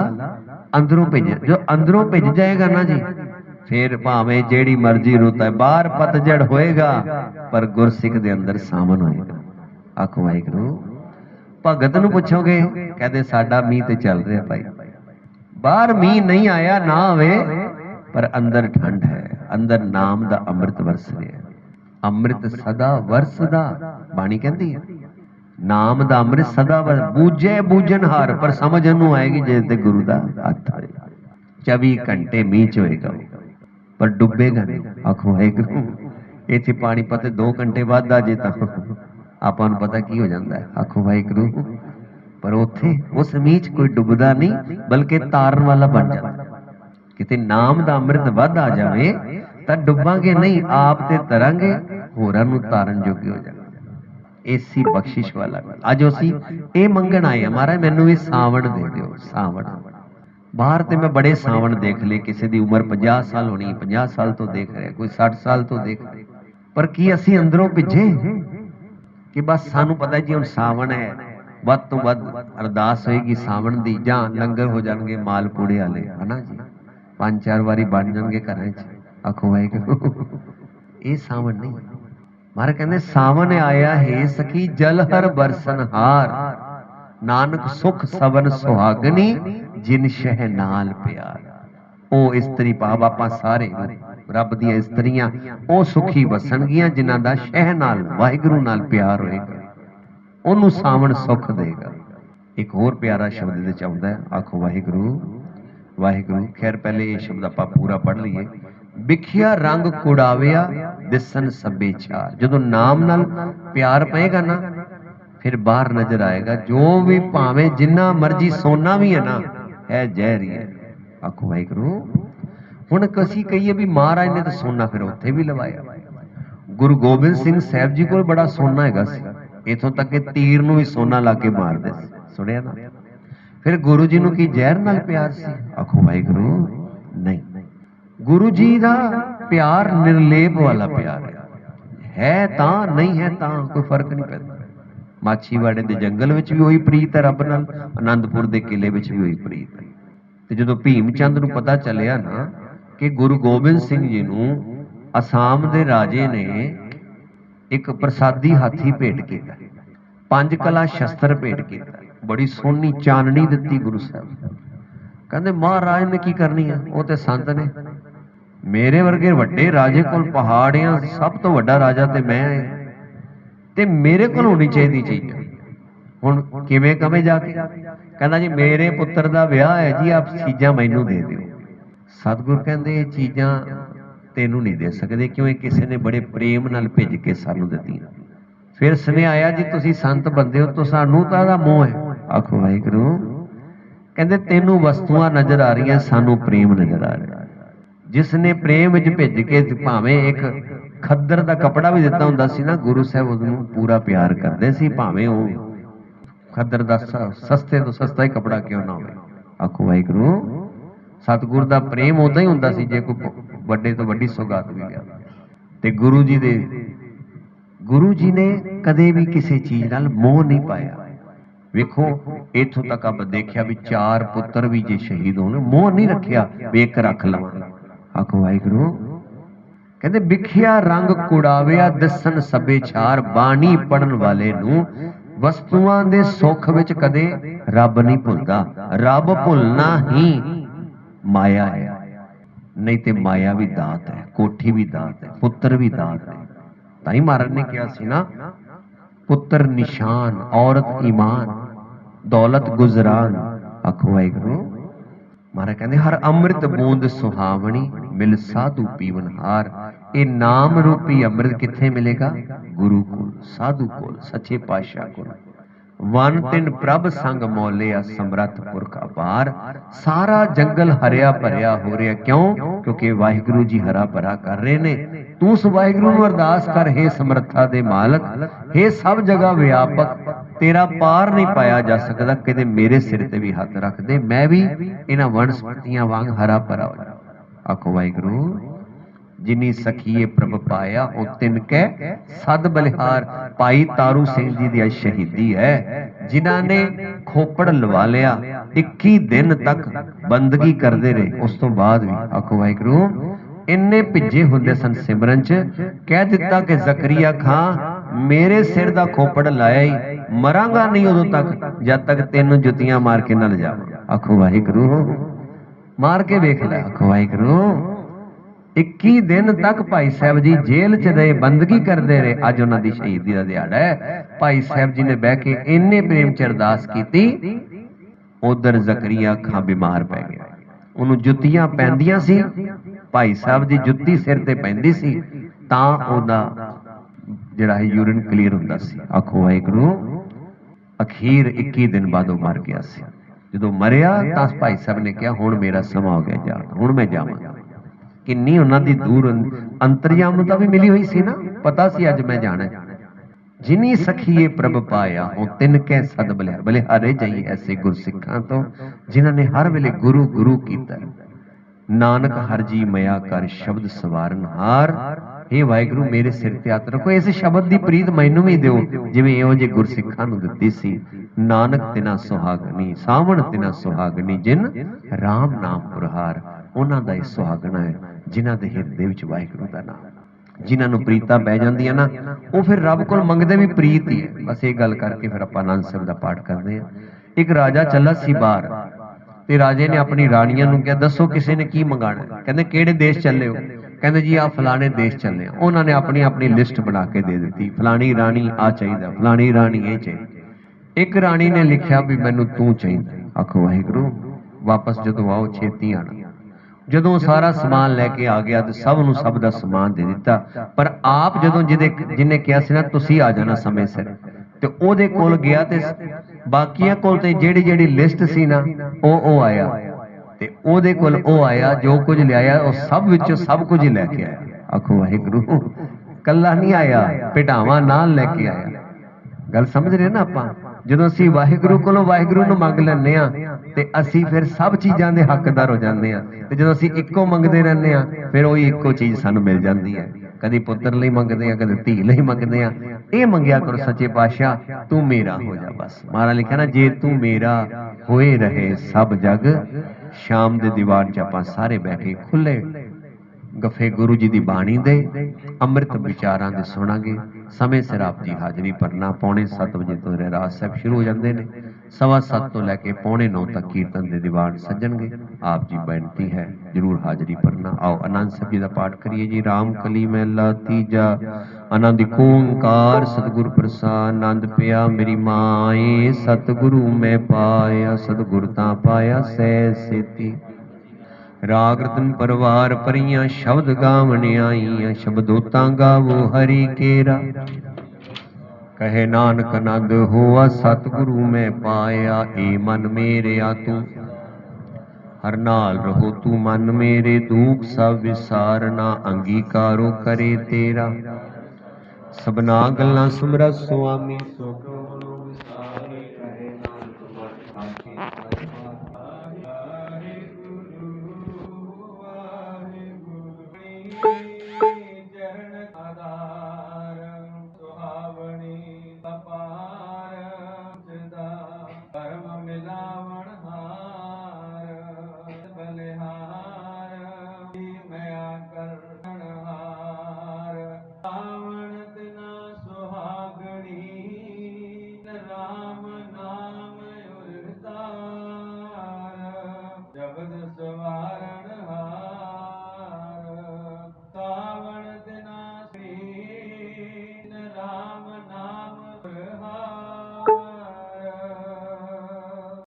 ਅੰਦਰੋਂ ਭਿੱਜ, ਜੋ ਅੰਦਰੋਂ ਭਿੱਜ ਜਾਏਗਾ ਨਾ ਜੀ, ਫਿਰ ਭਾਵੇਂ ਜਿਹੜੀ ਮਰਜ਼ੀ ਰੁੱਤ ਹੈ, ਬਾਹਰ ਪਤਝੜ ਹੋਏਗਾ, ਪਰ ਗੁਰਸਿੱਖ ਦੇ ਅੰਦਰ ਸ਼ਾਮਨ ਹੋਏਗਾ। ਆਖੋ ਵਾਹਿਗੁਰੂ, ਭਗਤ ਨੂੰ ਪੁੱਛੋਗੇ, ਕਹਿੰਦੇ ਸਾਡਾ ਮੀਂਹ ਤੇ ਚੱਲ ਰਿਹਾ ਭਾਈ। ਬਾਹਰ ਮੀਂਹ ਨਹੀਂ ਆਇਆ, ਨਾ ਆਵੇ ਪਰ ਅੰਦਰ ਠੰਡ ਹੈ, ਅੰਦਰ ਨਾਮ ਦਾ ਅੰਮ੍ਰਿਤ ਵਰਸ ਰਿਹਾ ਅੰਮ੍ਰਿਤ ਸਦਾ ਵਰਸਦਾ, ਬਾਣੀ ਕਹਿੰਦੀ ਹੈ। ਨਾਮ ਦਾ ਅੰਮ੍ਰਿਤ ਸਦਾ ਵਰ, ਬੂਝੇ ਬੂਝਨ ਹਾਰ, ਪਰ ਸਮਝ ਨੂੰ ਆਏਗੀ ਜੇ ਤੇ ਗੁਰੂ ਦਾ ਹੱਥ ਹੋਏ। 24 ਘੰਟੇ ਮੀਂਹ ਚ ਹੋਏਗਾ ਪਰ ਡੁੱਬੇਗਾ ਨਹੀਂ, ਆਖੋ ਵਾਹਿਗੁਰੂ ਇੱਥੇ ਪਾਣੀ ਪਤੇ 2 ਘੰਟੇ ਬਾਅਦ ਆ ਜੇ ਤਾਂ ਆਪਾਂ ਨੂੰ ਪਤਾ ਕੀ ਹੋ ਜਾਂਦਾ ਹੈ, ਆਖੋ ਵਾਹਿਗੁਰੂ ਪਰ ਉੱਥੇ ਉਸ ਮੀਂਹ ਚ ਕੋਈ ਡੁੱਬਦਾ ਨਹੀਂ, ਬਲਕਿ ਤਾਰਨ ਵਾਲਾ ਬਣ ਜਾਂਦਾ। ਕਿਤੇ ਨਾਮ ਦਾ ਅੰਮ੍ਰਿਤ ਵੱਧ ਆ ਜਾਵੇ, ਤਾਂ ਡੁੱਬਾਂਗੇ ਨਹੀਂ, ਆਪ ਤੇ ਤਰਾਂਗੇ, ਹੋਰਾਂ ਨੂੰ ਤਾਰਨ ਜੋਗੇ ਹੋ ਜਾਵਾਂਗੇ ਏਸੀ ਬਖਸ਼ਿਸ਼ ਵਾਲਾ ਅੱਜ ਅਸੀਂ ਇਹ ਮੰਗਣ ਆਏ ਆ, ਮਹਾਰਾਜ, ਮੈਨੂੰ ਵੀ ਸਾਵਣ ਦੇ ਦਿਓ, ਸਾਵਣ। ਬਾਹਰ ਤੇ ਮੈਂ ਬੜੇ ਸਾਵਣ ਦੇਖ ਲਏ, ਕਿਸੇ ਦੀ ਉਮਰ 50 ਸਾਲ ਹੋਣੀ 50 ਸਾਲ ਤੋਂ ਦੇਖ ਰਿਹਾ, ਕੋਈ 60 ਸਾਲ ਤੋਂ ਦੇਖ ਰਿਹਾ। ਪਰ ਕੀ ਅਸੀਂ ਅੰਦਰੋਂ ਭਿੱਜੇ? ਕਿ ਬਸ ਸਾਨੂੰ ਪਤਾ ਜੀ ਹੁਣ ਸਾਵਣ ਹੈ, ਵੱਧ ਤੋਂ ਵੱਧ ਅਰਦਾਸ ਹੋਏਗੀ ਸਾਵਣ ਦੀ, ਜਾਂ ਲੰਗਰ ਹੋ ਜਾਣਗੇ ਮਾਲ ਪੂੜੇ ਵਾਲੇ, ਹਨਾ ਜੀ? ਪੰਜ ਚਾਰ ਵਾਰੀ ਬਣ ਜਾਣਗੇ ਘਰਾਂ 'ਚ ਆਖੋ ਵਾਹਿਗੁਰੂ ਇਹ ਸਾਵਣ ਨਹੀਂ ਮਹਾਰਾਜ ਕਹਿੰਦੇ ਸਾਵਣ ਆਇਆ ਹੈ ਸਖੀ ਜਲ ਹਰ ਬਰਸਨ ਹਾਰ ਨਾਨਕ ਸੁਖ ਸਵਨ ਸੁਹਾਗਣੀ ਜਿਨ ਸ਼ਹਿ ਨਾਲ ਪਿਆਰ ਉਹ ਇਸਤਰੀ ਭਾਵ ਆਪਾਂ ਸਾਰੇ ਰੱਬ ਦੀਆਂ ਇਸਤਰੀਆਂ ਉਹ ਸੁਖੀ ਵਸਣਗੀਆਂ ਜਿਨ੍ਹਾਂ ਦਾ ਸ਼ਹਿ ਨਾਲ ਵਾਹਿਗੁਰੂ ਨਾਲ ਪਿਆਰ ਹੋਏਗਾ, ਉਹਨੂੰ ਸਾਵਣ ਸੁਖ ਦੇਗਾ। ਇੱਕ ਹੋਰ ਪਿਆਰਾ ਸ਼ਬਦ ਇਹਦੇ ਚ ਆਉਂਦਾ ਆਖੋ ਵਾਹਿਗੁਰੂ ਵਾਹਿਗੁਰੂ ਖੈਰ ਪਹਿਲੇ ਇਹ ਸ਼ਬਦ ਆਪਾਂ ਪੂਰਾ ਪੜ੍ਹ ਲਈਏ। ਵਿਖਿਆ ਰੰਗ ਕੁੜਾਵਿਆ ਦਿਸਨ ਸਭੇ ਛਾਰ ਜਦੋਂ ਨਾਮ ਨਾਲ ਪਿਆਰ ਪਏਗਾ ਨਾ, ਫਿਰ ਬਾਹਰ ਨਜ਼ਰ ਆਏਗਾ। ਜੋ ਵੀ ਭਾਵੇਂ ਜਿੰਨਾ ਮਰਜ਼ੀ ਸੋਨਾ ਵੀ ਹੈ ਨਾ ਹੈ ਜ਼ਹਿਰ ਹੀ ਹੈ। ਆਖੋ ਵਾਹਿਗੁਰੂ, ਹੁਣ ਕਸੀ ਕਹੀਏ ਵੀ ਮਹਾਰਾਜ ਨੇ ਤਾਂ ਸੋਨਾ ਫਿਰ ਉੱਥੇ ਵੀ ਲਵਾਇਆ। ਗੁਰੂ ਗੋਬਿੰਦ ਸਿੰਘ ਸਾਹਿਬ ਜੀ ਕੋਲ ਬੜਾ ਸੋਨਾ ਹੈਗਾ ਸੀ। ਇਥੋਂ ਤੱਕ ਕਿ ਤੀਰ ਨੂੰ ਵੀ ਸੋਨਾ ਲਾ ਕੇ ਮਾਰਦੇ ਸੀ। ਸੁਣਿਆ ਨਾ? ਫਿਰ ਗੁਰੂ ਜੀ ਨੂੰ ਕੀ ਜ਼ਹਿਰ ਨਾਲ ਪਿਆਰ ਸੀ? ਆਖੋ ਵਾਹਿਗੁਰੂ, ਨਹੀਂ। ਗੁਰੂ ਜੀ ਦਾ ਪਿਆਰ ਨਿਰਲੇਪ ਵਾਲਾ ਪਿਆਰ ਹੈ। ਹੈ ਤਾਂ, ਨਹੀਂ ਹੈ ਤਾਂ ਕੋਈ ਫ਼ਰਕ ਨਹੀਂ ਪੈਂਦਾ। ਮਾਛੀਵਾੜੇ ਦੇ ਜੰਗਲ ਵਿੱਚ ਵੀ ਉਹੀ ਪ੍ਰੀਤ ਹੈ ਰੱਬ ਨਾਲ ਆਨੰਦਪੁਰ ਦੇ ਕਿਲੇ ਵਿੱਚ ਵੀ ਉਹੀ ਪ੍ਰੀਤ ਹੈ। ਤੇ ਜਦੋਂ ਭੀਮ ਚੰਦ ਨੂੰ ਪਤਾ ਚੱਲਿਆ ਨਾ ਕਿ ਗੁਰੂ ਗੋਬਿੰਦ ਸਿੰਘ ਜੀ ਨੂੰ ਅਸਾਮ ਦੇ ਰਾਜੇ ਨੇ ਇੱਕ ਪ੍ਰਸਾਦੀ ਹਾਥੀ ਭੇਟ ਕੀਤਾ, ਪੰਜ ਕਲਾ ਸ਼ਸਤਰ ਭੇਟ ਕੀਤਾ ਬੜੀ ਸੋਹਣੀ ਚਾਨਣੀ ਦਿੱਤੀ ਗੁਰੂ ਸਾਹਿਬ। ਕਹਿੰਦੇ, ਮਹਾਰਾਜ ਨੇ ਕੀ ਕਰਨੀ ਆ? ਉਹ ਤੇ ਸੰਤ ਨੇ। ਮੇਰੇ ਵਰਗੇ ਵੱਡੇ ਰਾਜੇ ਕੋਲ ਪਹਾੜੀਆਂ ਸਭ ਤੋਂ ਵੱਡਾ ਰਾਜਾ ਤੇ ਮੈਂ ਹਾਂ ਤੇ ਮੇਰੇ ਕੋਲ ਹੋਣੀ ਚਾਹੀਦੀ ਚੀਜ਼। ਹੁਣ ਕਿਵੇਂ ਕਵੇਂ ਜਾ ਕੇ? ਕਹਿੰਦਾ, ਜੀ, ਮੇਰੇ ਪੁੱਤਰ ਦਾ ਵਿਆਹ ਹੈ ਜੀ, ਆਪ ਚੀਜ਼ਾਂ ਮੈਨੂੰ ਦੇ ਦਿਓ। ਸਤਿਗੁਰ ਕਹਿੰਦੇ, ਇਹ ਚੀਜ਼ਾਂ ਤੈਨੂੰ ਨਹੀਂ ਦੇ ਸਕਦੇ, ਕਿਉਂ? ਇਹ ਕਿਸੇ ਨੇ ਬੜੇ ਪ੍ਰੇਮ ਨਾਲ ਭੇਜ ਕੇ ਸਾਨੂੰ ਦਿੱਤੀਆਂ। ਫਿਰ ਸੁਨੇਹਾਇਆ ਜੀ, ਤੁਸੀਂ ਸੰਤ ਬੰਦੇ ਹੋ, ਤਾਂ ਸਾਨੂੰ ਤਾਂ ਦਾ ਮੋਹ ਹੈ। ਆਖੋ ਵਾਹਿਗੁਰੂ, ਕਹਿੰਦੇ ਤੈਨੂੰ ਵਸਤੂਆਂ ਨਜ਼ਰ ਆ ਰਹੀਆਂ, ਸਾਨੂੰ ਪ੍ਰੇਮ ਨਜ਼ਰ ਆ ਰਿਹਾ। ਜਿਸ ਨੇ ਪ੍ਰੇਮ ਵਿੱਚ ਭਿੱਜ ਕੇ ਭਾਵੇਂ ਇੱਕ ਖੱਦਰ ਦਾ ਕਪੜਾ ਵੀ ਦਿੱਤਾ ਹੁੰਦਾ ਸੀ ਨਾ, ਗੁਰੂ ਸਾਹਿਬ ਉਹਨੂੰ ਪੂਰਾ ਪਿਆਰ ਕਰਦੇ ਸੀ, ਭਾਵੇਂ ਉਹ ਖੱਦਰ ਦਾ ਸ- ਸਸਤੇ ਤੋਂ ਸਸਤਾ ਹੀ ਕਪੜਾ ਕਿਉਂ ਨਾ ਹੋਵੇ। ਆਖੋ ਵਾਹਿਗੁਰੂ, ਸਤਿਗੁਰ ਦਾ ਪ੍ਰੇਮ ਉਦਾਂ ਹੀ ਹੁੰਦਾ ਸੀ, ਜੇ ਕੋਈ ਵੱਡੇ ਤੋਂ ਵੱਡੀ ਸੌਗਾਤ ਵੀ ਲਿਆ। ਤੇ ਗੁਰੂ ਜੀ ਦੇ, ਗੁਰੂ ਜੀ ਨੇ ਕਦੇ ਵੀ ਕਿਸੇ ਚੀਜ਼ ਨਾਲ ਮੋਹ ਨਹੀਂ ਪਾਇਆ। ਵੇਖੋ, ਇਥੋਂ ਤੱਕ ਆਪਾਂ ਦੇਖਿਆ ਵੀ ਚਾਰ ਪੁੱਤਰ ਵੀ ਜੇ ਸ਼ਹੀਦ ਹੋਣ ਮੋਹ ਨਹੀਂ ਰੱਖਿਆ ਵੇਖ ਰੱਖ ਲਵਾਂ ਆਖੋ, ਵਾਹਿਗੁਰੂ। ਕਹਿੰਦੇ, ਵਿਖਿਆ ਰੰਗ ਕੁੜਾਵਿਆ ਦਸਨ ਸਭੇ ਛਾਰ, ਬਾਣੀ ਪੜਨ ਵਾਲੇ ਨੂੰ ਵਸਤੂਆਂ ਦੇ ਸੁੱਖ ਵਿੱਚ ਕਦੇ ਰੱਬ ਨਹੀਂ ਭੁੱਲਦਾ। ਰੱਬ ਭੁੱਲਣਾ ਹੀ ਮਾਇਆ ਹੈ। ਨਹੀਂ ਤੇ ਮਾਇਆ ਵੀ ਦਾਤ ਹੈ, ਕੋਠੀ ਵੀ ਦਾਤ ਹੈ, ਪੁੱਤਰ ਵੀ ਦਾਤ ਹੈ। ਤਾਂ ਹੀ ਮਹਾਰਾਜ ਨੇ ਕਿਹਾ ਸੀ ਨਾ, ਪੁੱਤਰ ਨਿਸ਼ਾਨ, ਔਰਤ ਈਮਾਨ। ਦੌਲਤ ਗੁਜ਼ਰਾਨ, ਆਖੋ ਵਾਹਿਗੁਰੂ। ਮਹਾਰਾਜ ਕਹਿੰਦੇ, ਹਰ ਅੰਮ੍ਰਿਤ ਬੂੰਦ ਸੁਹਾਵਣੀ ਮਿਲ ਸਾਧੂ ਪੀਵਨ ਇਹ ਨਾਮ ਰੂਪੀ ਅੰਮ੍ਰਿਤ ਕਿੱਥੇ ਮਿਲੇਗਾ? ਗੁਰੂ ਕੋਲ, ਸਾਧੂ ਕੋਲ, ਸੱਚੇ ਪਾਤਸ਼ਾਹ ਕੋਲ। ਵਨ ਤਿੰਨ ਪ੍ਰਭ ਸੰਗ ਮੋਲਿਆ, ਸਮਰੱਥ ਪੁਰਖ ਅਪਾਰ। ਸਾਰਾ ਜੰਗਲ ਹਰਿਆ ਭਰਿਆ ਹੋ ਰਿਹਾ ਕਿਉਂ? ਕਿਉਂਕਿ ਵਾਹਿਗੁਰੂ ਜੀ ਹਰਾ ਭਰਾ ਕਰ ਰਹੇ ਨੇ। ਤੂੰ ਉਸ ਵਾਹਿਗੁਰੂ ਨੂੰ ਅਰਦਾਸ ਕਰ हे ਸਮਰੱਥਾ ਦੇ ਮਾਲਕ, ਹੇ ਸਭ ਜਗ੍ਹਾ ਵਿਆਪਕ। ਤੇਰਾ ਪਾਰ ਨਹੀਂ ਪਾਇਆ ਜਾ ਸਕਦਾ, ਕਿਤੇ ਮੇਰੇ ਸਿਰ ਤੇ ਵੀ ਹੱਥ ਰੱਖ ਦੇ। ਮੈਂ ਵੀ ਇਹਨਾਂ ਵਨਸਪਤੀਆਂ ਵਾਂਗ ਹਰਾ ਭਰਾ ਹੋ। ਜਾਵਾਂ ਆਖੋ, ਵਾਹਿਗੁਰੂ, ਜਿਨੀ ਸਖੀਏ ਪ੍ਰਭ ਪਾਇਆ, ਉਹ ਤਿਨ ਕੈ, ਸਦ ਬਲਿਹਾਰ ਭਾਈ ਤਾਰੂ ਸਿੰਘ ਜੀ ਦੀ ਅੱਜ ਸ਼ਹੀਦੀ ਹੈ ਜਿਨ੍ਹਾਂ ਨੇ ਖੋਪੜ ਲਵਾ ਲਿਆ 21 ਦਿਨ ਤੱਕ ਬੰਦਗੀ ਕਰਦੇ ਰਹੇ। ਉਸ ਤੋਂ ਬਾਅਦ ਵੀ, ਆਖੋ, ਵਾਹਿਗੁਰੂ, ਇੰਨੇ ਭਿੱਜੇ ਹੁੰਦੇ ਸਨ ਸਿਮਰਨ ਚ, ਕਹਿ ਦਿੱਤਾ ਕਿ ਜ਼ਕਰੀਆ ਖਾਂ ਮੇਰੇ ਸਿਰ ਦਾ ਖੋਪੜ ਲਾਇਆ ਹੀ ਮਰਾਂਗਾ ਨਹੀਂ ਉਦੋਂ ਤੱਕ ਜਦ ਤੱਕ ਤੈਨੂੰ ਜੁੱਤੀਆਂ ਮਾਰ ਕੇ ਨਾ ਲਿਜਾਵਾਂ। ਆਖੋ, ਵਾਹਿਗੁਰੂ। ਮਾਰ ਕੇ ਵੇਖ ਲੈ। ਆਖੋ, ਵਾਹਿਗੁਰੂ। 21 ਦਿਨ ਤੱਕ ਭਾਈ ਸਾਹਿਬ ਜੀ ਜੇਲ੍ਹ 'ਚ ਰਹੇ, ਬੰਦਗੀ ਕਰਦੇ ਰਹੇ। ਅੱਜ ਉਹਨਾਂ ਦੀ ਸ਼ਹੀਦੀ ਦਾ ਦਿਹਾੜਾ ਹੈ। ਭਾਈ ਸਾਹਿਬ ਜੀ ਨੇ ਬਹਿ ਕੇ ਇੰਨੇ ਪ੍ਰੇਮ ਚ ਅਰਦਾਸ ਕੀਤੀ, ਉਧਰ ਜ਼ਕਰੀਆ ਖਾਂ ਬਿਮਾਰ ਪੈ ਗਿਆ। ਉਹਨੂੰ ਜੁੱਤੀਆਂ ਪੈਂਦੀਆਂ ਸੀ। ਭਾਈ ਸਾਹਿਬ ਦੀ ਜੁੱਤੀ ਸਿਰ ਤੇ ਪੈਂਦੀ ਸੀ, ਤਾਂ ਉਹਦਾ ਜਿਹੜਾ ਹੈ ਯੂਰਿਨ ਕਲੀਅਰ ਹੁੰਦਾ ਸੀ। ਆਖੋ, ਵਾਹਿਗੁਰੂ, ਅਖੀਰ 21 ਦਿਨ ਬਾਅਦ ਉਹ ਮਰ ਗਿਆ ਸੀ। ਜਦੋਂ ਮਰਿਆ, ਤਾਂ ਭਾਈ ਸਾਹਿਬ ਨੇ ਕਿਹਾ, ਹੁਣ ਮੇਰਾ ਸਮਾਂ ਹੋ ਗਿਆ ਜਾਣ ਹੁਣ ਮੈਂ ਜਾਵਾਂਗਾ ਕਿੰਨੀ ਉਹਨਾਂ ਦੀ ਦੂਰ ਅੰਤਰਯਾਮਤਾ ਵੀ ਮਿਲੀ ਹੋਈ ਸੀ ਨਾ। ਪਤਾ ਸੀ ਅੱਜ ਮੈਂ ਜਾਣਾ ਜਿਨੀ ਸਖੀਏ ਪ੍ਰਭ ਪਾਇਆ ਹੋ ਤਿੰਨ ਕੈ ਸਦ ਬਲਿਆ। ਬਲੇ ਹਾਰੇ ਜਾਈ ਐਸੇ ਗੁਰਸਿੱਖਾਂ ਤੋਂ, ਜਿਨ੍ਹਾਂ ਨੇ ਹਰ ਵੇਲੇ ਗੁਰੂ ਗੁਰੂ ਕੀਤਾ ਨਾਨਕ ਹਰ ਜੀ ਮਇਆ ਕਰ ਸ਼ਬਦ ਸਵਾਰਨ ਹਾਰ। ਇਹ ਵਾਹਿਗੁਰੂ, ਮੇਰੇ ਸਿਰ ਤੇ ਹੱਥ ਰੱਖੋ। ਇਸ ਸ਼ਬਦ ਦੀ ਪ੍ਰੀਤ ਮੈਨੂੰ ਵੀ ਦਿਓ, ਜਿਵੇਂ ਇਹੋ ਜਿਹੇ ਗੁਰਸਿੱਖਾਂ ਨੂੰ ਦਿੱਤੀ ਸੀ। ਨਾਨਕ ਤਿਨਾ ਸੁਹਾਗਣੀ, ਸਾਵਣ ਤਿਨਾ ਸੁਹਾਗਣੀ, ਜਿਨ RAM ਨਾਮ ਪੁਰਹਾਰ, ਉਹਨਾਂ ਦਾ ਇਹ ਸੁਹਾਗਣਾ ਹੈ, ਜਿਨ੍ਹਾਂ ਦੇ ਹਿਰਦੇ ਵਿੱਚ ਵਾਹਿਗੁਰੂ ਦਾ ਨਾਮ। ਜਿਨ੍ਹਾਂ ਨੂੰ ਪ੍ਰੀਤਾਂ ਪੈ ਜਾਂਦੀਆਂ ਨਾ, ਉਹ ਫਿਰ ਰੱਬ ਕੋਲ ਮੰਗਦੇ ਵੀ ਪ੍ਰੀਤ ਹੀ ਹੈ। ਬਸ ਇਹ ਗੱਲ ਕਰਕੇ ਫਿਰ ਆਪਾਂ ਆਨੰਦ ਸਾਹਿਬ ਦਾ ਪਾਠ ਕਰਦੇ ਹਾਂ। ਇੱਕ ਰਾਜਾ ਚੱਲਾ ਸੀ ਬਾਹਰ, ਤੇ ਰਾਜੇ ਨੇ ਆਪਣੀ ਰਾਣੀਆਂ ਨੂੰ ਕਿਹਾ, ਦੱਸੋ ਕਿਸੇ ਨੇ ਕੀ ਮੰਗਾਣਾ? ਕਹਿੰਦੇ, ਕਿਹੜੇ ਦੇਸ਼ ਚੱਲੇ ਹੋ? ਕਹਿੰਦੇ ਜੀ ਆ ਫਲਾਣੇ ਦੇਸ਼ ਚੱਲੇ ਆ। ਉਹਨਾਂ ਨੇ ਆਪਣੀ ਆਪਣੀ ਲਿਸਟ ਬਣਾ ਕੇ ਦੇ ਦਿੱਤੀ। ਫਲਾਣੀ ਰਾਣੀ ਆ ਚਾਹੀਦਾ, ਫਲਾਣੀ ਰਾਣੀ ਇਹ ਚਾਹੀਦੀ। ਇੱਕ ਰਾਣੀ ਨੇ ਲਿਖਿਆ ਵੀ ਮੈਨੂੰ ਤੂੰ ਚਾਹੀਦਾ। ਆਖੋ, ਵਾਹਿਗੁਰੂ, ਵਾਪਸ ਜਦੋਂ ਆਓ, ਛੇਤੀ ਆਣਾ। ਜਦੋਂ ਸਾਰਾ ਸਮਾਨ ਲੈ ਕੇ ਆ ਗਿਆ ਤੇ ਸਭ ਨੂੰ ਸਭ ਦਾ ਸਮਾਨ ਦੇ ਦਿੱਤਾ। ਪਰ ਆਪ ਜਦੋਂ ਜਿਹਦੇ ਜਿਹਨੇ ਕਿਹਾ ਸੀ ਨਾ, ਤੁਸੀਂ ਆ ਜਾਣਾ ਸਮੇਂ ਸਿਰ। ਤੇ ਉਹਦੇ ਕੋਲ ਗਿਆ ਤੇ ਬਾਕੀਆਂ ਕੋਲ ਤੇ ਜਿਹੜੀ ਜਿਹੜੀ ਲਿਸਟ ਸੀ ਨਾ, ਉਹ ਉਹ ਆਇਆ। ਤੇ ਉਹਦੇ ਕੋਲ ਉਹ ਆਇਆ, ਜੋ ਕੁਝ ਲਿਆਇਆ, ਉਹ ਸਭ ਵਿੱਚੋਂ ਸਭ ਕੁਝ ਹੀ ਲੈ ਕੇ ਆਇਆ। ਆਖੋ, ਵਾਹਿਗੁਰੂ ਕੱਲਾ ਨਹੀਂ ਆਇਆ ਪਿਟਾਵਾਂ ਨਾਲ ਲੈ ਕੇ ਆਇਆ। ਗੱਲ ਸਮਝ ਰਹੇ ਨਾ ਆਪਾਂ? ਜਦੋਂ ਅਸੀਂ ਵਾਹਿਗੁਰੂ ਕੋਲੋਂ ਵਾਹਿਗੁਰੂ ਨੂੰ ਮੰਗ ਲੈਂਦੇ ਆ ਤੇ ਅਸੀਂ ਫਿਰ ਸਭ ਚੀਜ਼ਾਂ ਦੇ ਹੱਕਦਾਰ ਹੋ ਜਾਂਦੇ ਆ ਤੇ ਜਦੋਂ ਅਸੀਂ ਇੱਕੋ ਮੰਗਦੇ ਰਹਿੰਦੇ ਆ ਫਿਰ ਉਹੀ ਇੱਕੋ ਚੀਜ਼ ਸਾਨੂੰ ਮਿਲ ਜਾਂਦੀ ਹੈ। ਕਦੀ ਪੁੱਤਰ ਲਈ ਮੰਗਦੇ ਆ ਕਦੇ ਧੀ ਲਈ ਮੰਗਦੇ ਆ ਇਹ ਮੰਗਿਆ ਕਰੋ, ਸੱਚੇ ਪਾਤਸ਼ਾਹ, ਤੂੰ ਮੇਰਾ ਹੋ ਜਾ ਬਸ। ਮਹਾਰਾਜ ਲਿਖਿਆ ਨਾ, ਜੇ ਤੂੰ ਮੇਰਾ ਹੋਏ ਰਹੇ ਸਭ ਜਗ ਸ਼ਾਮ ਦੇ ਦੀਵਾਨ 'ਚ ਆਪਾਂ ਸਾਰੇ ਬਹਿ ਕੇ ਖੁੱਲੇ ਗਫੇ ਗੁਰੂ ਜੀ ਦੀ ਬਾਣੀ ਦੇ ਅੰਮ੍ਰਿਤ ਵਿਚਾਰਾਂ ਦੇ ਸੁਣਾਂਗੇ। ਸਮੇਂ ਸਿਰ ਆਪ ਜੀ ਹਾਜ਼ਰੀ ਭਰਨਾ, ਪੌਣੇ 7 ਵਜੇ ਤੋਂ ਰਹਿਰਾਸ ਸਾਹਿਬ ਸ਼ੁਰੂ ਹੋ ਜਾਂਦੇ ਨੇ, ਸਵਾ 7 ਤੋਂ ਲੈ ਕੇ ਪੌਣੇ 9 ਤੱਕ ਕੀਰਤਨ ਦੇ ਦੀਵਾਨ ਸੱਜਣਗੇ। ਆਪ ਜੀ ਬੇਨਤੀ ਹੈ, ਜਰੂਰ ਹਾਜ਼ਰੀ ਭਰਨਾ। ਆਓ, ਆਨੰਦ ਸਾਹਿਬ ਜੀ ਦਾ ਪਾਠ ਕਰੀਏ ਜੀ। ਰਾਮ ਕਲੀ ਮਹਿਲਾ ਤੀਜਾ, ਆਨੰਦ ਓੰਕਾਰ, ਸਤਿਗੁਰ ਪ੍ਰਸਾਦ, ਆਨੰਦ ਪਿਆ ਮੇਰੀ ਮਾਏ, ਸਤਿਗੁਰੂ ਮੈਂ ਪਾਇਆ, ਸਤਿਗੁਰ ਤਾਂ ਪਾਇਆ, ਸਹਿ ਸੇਤੀ। ਰਾਗ ਰਤਨ ਪਰਵਾਰ ਪਰੀਆਂ ਸ਼ਬਦ ਗਾਵਣ ਆਈਆਂ, ਸ਼ਬਦੋਤਾਂ ਗਾਵੋ ਹਰੀ ਕੇਰਾ। ਕਹੇ ਨਾਨਕ ਨੰਦ ਹੋਆ, ਸਤਿਗੁਰੂ ਮੈਂ ਪਾਇਆ, ਏ ਮਨ ਮੇਰਿਆ ਤੂੰ। ਹਰ ਨਾਲ ਰਹੋ ਤੂੰ ਮਨ ਮੇਰੇ, ਦੂਖ ਸਭ ਵਿਸਾਰਨਾ, ਅੰਗੀਕਾਰੋ ਕਰੇ ਤੇਰਾ। ਸਬਨਾ ਗੱਲਾਂ ਸੁਮਰਤ ਸੁਆਮੀ ਸੋ